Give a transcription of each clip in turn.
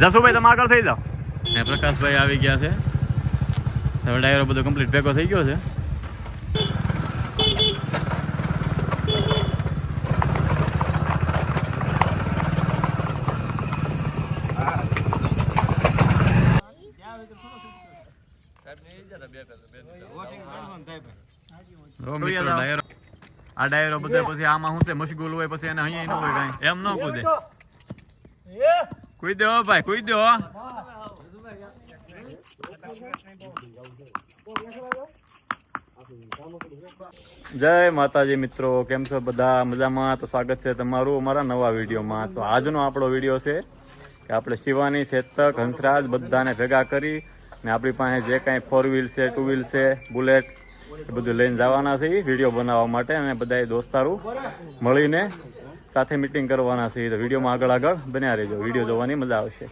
જસુભાઈ તમે આગળ થઈ જાઓ. ને પ્રકાશભાઈ આવી ગયા છે. હવે ડાયરો બધો કમ્પ્લીટ ભેગો થઈ ગયો છે. આ ડાયરો બધો પછી આમાં શું છે? મશગુલ હોય પછી એને અહીંયા ન હોય કાંઈ. એમ ન કૂદે. કૂદ દો ભાઈ કૂદ જય માતાજી મિત્રો, કેમ છો બધા? મજામાં? તો સ્વાગત છે તમારું અમારા નવા વિડીયોમાં. તો આજનો આપણો વીડિયો છે કે આપણે શિવાની ચેતક હંસરાજ બધાને ભેગા કરી ને આપણી પાસે જે કાંઈ ફોર વ્હીલ છે ટુ વ્હીલ છે બુલેટ એ બધું લઈને જવાના છે વીડિયો બનાવવા માટે અને બધા દોસ્તારું મળીને સાથે મિટિંગ કરવાના છે તો વિડીયોમાં આગળ આગળ બન્યા રહેજો. વીડિયો જોવાની મજા આવશે.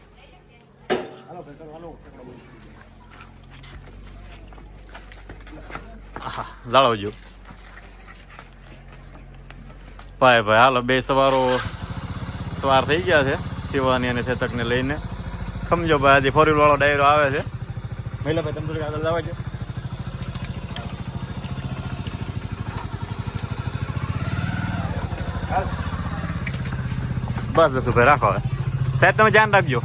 આહા, જાળવજો. ભાઈ ભાઈ હાલો બે સવારો સવાર થઈ ગયા છે શિવાની અને ચેતકને લઈને. સમજો ભાઈ આજે ફોર વાળો ડાયરો આવે છે. મહિલાભાઈ તમે થોડીક આગળ લાવવા છે બસ બસ ઉભે રાખો હવે સાહેબ તમે ધ્યાન રાખજો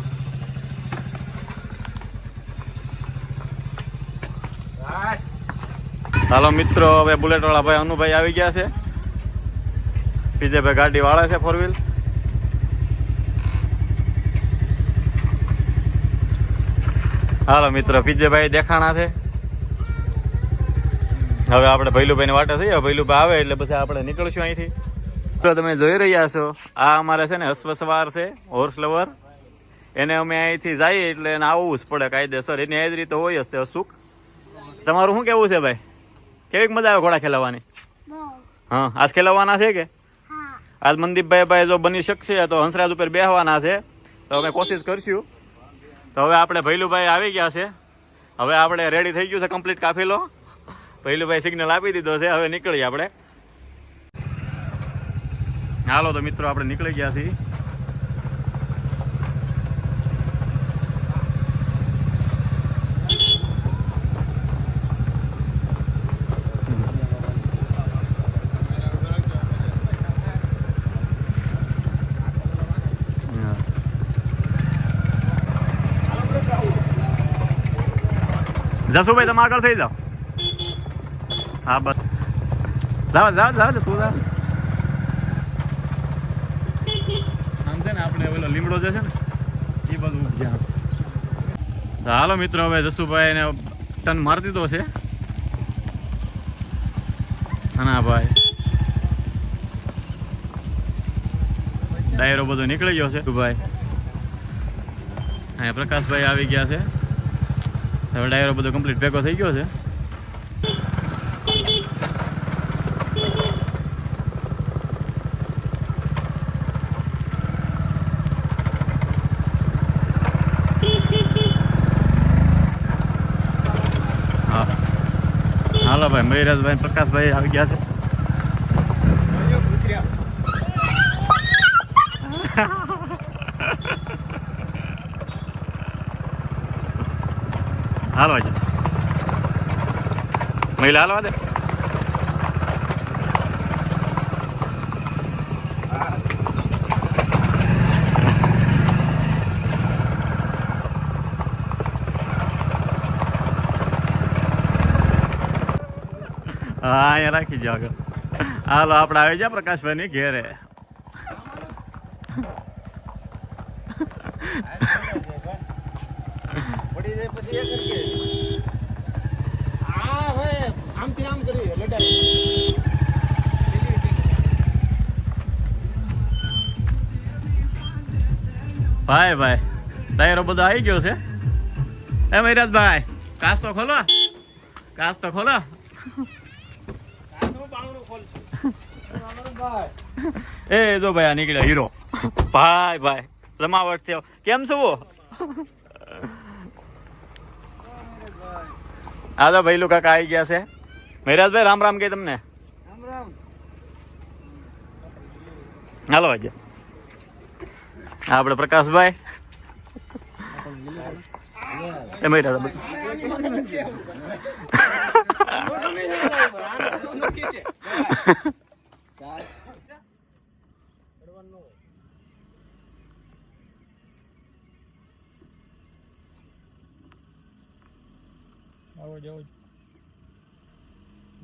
હાલો મિત્રો હવે બુલેટ વાળા ભાઈ અનુભાઈ આવી ગયા છે બીજે ભાઈ ગાડી વાળા છે ફોર વ્હીલ હાલો મિત્રો પીજેભાઈ દેખાણા છે હવે આપણે ભૈલુભાઈ વાટે થઈએ ભૈલુભાઈ આવે, એટલે પછી આપણે નીકળશું અહીંથી. તો તમે જોઈ રહ્યા છો આ અમારે છે ને અશ્વસવાર છે હોર્સ લવર એને અમે અહીંથી જઈએ એટલે એને આવવું જ પડે કાયદેસર. એની એ જ રીતે હોય હશે અસુખ તમારું શું કેવું છે ભાઈ? કેવીક મજા આવે ઘોડા ખેલાવવાની હા આજ ખેલાવવાના છે કે? આજ મનદીપભાઈ ભાઈ જો બની શકશે તો હંસરાજ ઉપર બેહવાના છે. તો અમે કોશિશ કરશું. તો હવે આપણે ભૈલુભાઈ આવી ગયા છે. હવે આપણે રેડી થઈ ગયું છે કમ્પ્લીટ કાફેલો. ભૈલુભાઈ સિગ્નલ આપી દીધો છે. હવે નીકળીએ આપણે. હાલો તો મિત્રો, આપણે નીકળી ગયા છીએ. જસુભાઈ, તમે આગળ થઈ જાઓ. હા, બસ. જાઓ જાઓ જાઓ તું જાઓ આમ છે ને આપણે ઓલો લીમડો જે છે ને એ બધું ઉપજ્યા તો હાલો મિત્રો હવે જસુભાઈ ને ટન મારી દીધો છે. ના ભાઈ. ડાયરો બધો નીકળી ગયો છે ભાઈ અહીંયા પ્રકાશભાઈ આવી ગયા છે. હવે ડાયરો બધો કમ્પ્લીટ ભેગો થઈ ગયો છે. હાલો ભાઈ મયુરાજભાઈ પ્રકાશભાઈ આવી ગયા છે હાલો મહિલા હાલવા દે હા, અહીંયા રાખી જાઓ આગળ. હાલો, આપણે આવી જા પ્રકાશભાઈ ની ઘેરે. જાય ભાઈ ભાઈ, ડાયરો બધો આવી ગયો છે. એ મહિરાજભાઈ કાચ તો ખોલો. કાચ તો ખોલો. એ જો ભાઈ આ નીકળ્યો હીરો. ભાઈ ભાઈ, રમાવટ છે. કેમ છો? હા તો ભાઈ કાકા આવી ગયા છે. મહિરાજભાઈ રામ રામ કે તમને. હાલો આજે. આપણે પ્રકાશભાઈ. એ છે આવો જાઓ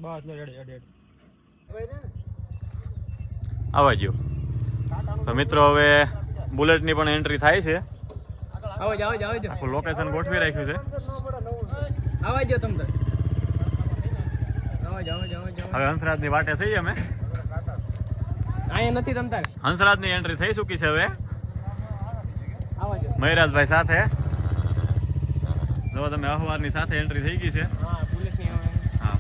બસ લે રેડી રેડી આવવા જો. તો મિત્રો હવે બુલેટની પણ એન્ટ્રી થાય છે. આવો જાવ જાવ જો આખું લોકેશન ગોઠવી રાખ્યું છે. આવા જો તમ તો હંસરાજ હવે હંસરાજની વાટે થઈ અમે. અહીંયા નથી તમ તારે હંસરાજની એન્ટ્રી થઈ ચૂકી છે હવે. મહેરાજભાઈ સાથે. જો તમે અખબારની સાથે એન્ટ્રી થઈ ગઈ છે. હા ની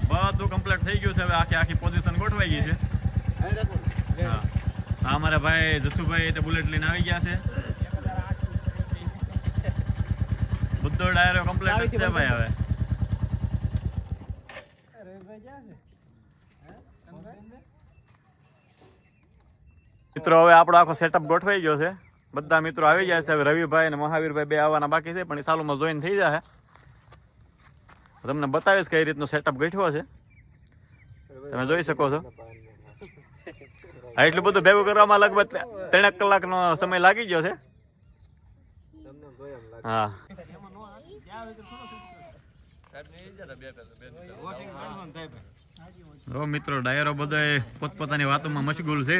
બધું કમ્પ્લીટ થઈ ગયું છે હવે. આખી આખી પોઝિશન ગોઠવાઈ ગઈ છે. હા. હા અમારા ભાઈ જસુભાઈ તે બુલેટ લઈને આવી ગયા છે. બધો ડાયરો કમ્પ્લીટ છે ભાઈ હવે. મિત્રો, હવે આપણો આખો સેટઅપ ગોઠવાઈ ગયો છે. બધા મિત્રો આવી ગયા છે. હવે રવિભાઈ અને મહાવીરભાઈ બે આવવાના બાકી છે, પણ એ સાલુમાં જોઈન થઈ જશે તમને બતાવીશ કઈ રીતનો સેટઅપ ગોઠવ્યો છે. તમે જોઈ શકો છો. એટલું બધું ભેગું કરવામાં લગભગ ત્રણેક કલાકનો સમય લાગી ગયો છે. હા. મિત્રો ડાયરો બધા પોતપોતાની વાતોમાં મશગુલ છે.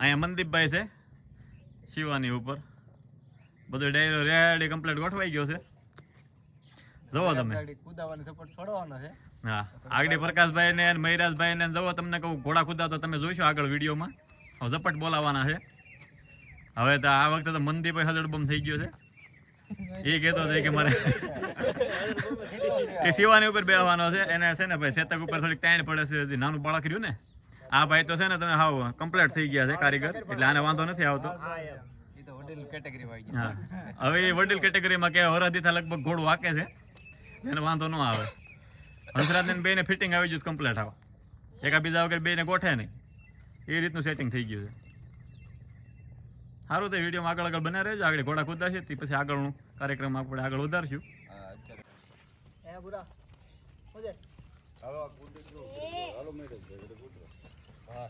અહીંયા મનદીપભાઈ છે શિવાની ઉપર. બધો ડાયરો રેડી કમ્પ્લીટ ગોઠવાઈ ગયો છે. જોવો તમે. હા આગળ પ્રકાશભાઈ ને મહિરાજભાઈ ને જવો તમને કહું ઘોડા કુદા તો તમે જોઈશો આગળ વિડીયોમાં. ઝપટ બોલાવાના છે. હવે તો આ વખતે તો મનદીપભાઈ હજડબમ થઈ ગયો છે. એ કહેતો છે કે મારે એ શિવાની ઉપર બેહવાનો છે. એને છે ને ભાઈ શેતક ઉપર થોડીક તાણ પડે છે. હજી નાનું બાળક રહ્યું ને, આ ભાઈ તો છે ને તમે હાવ કમ્પ્લીટ થઈ ગયા છે કારીગર. એટલે આને વાંધો નથી આવતો. હવે એ વડીલ કેટેગરીમાં કે વરદીથા લગભગ ઘોડું વાકે છે. એને વાંધો ન આવે. હંસરાજ ને બેને ફિટિંગ આવી જ કમ્પ્લીટ આવે. એકા બીજા વગર બેને ગોઠે નહીં. એ રીતનું સેટિંગ થઈ ગયું છે. સારું તો વિડીયોમાં આગળ આગળ બના રહેજો. આગળ ઘોડા કુદાશે તે પછી આગળનું કાર્યક્રમ આપણે આગળ વધારશું. એ હાલો કુદ હાલો મેડમ હા.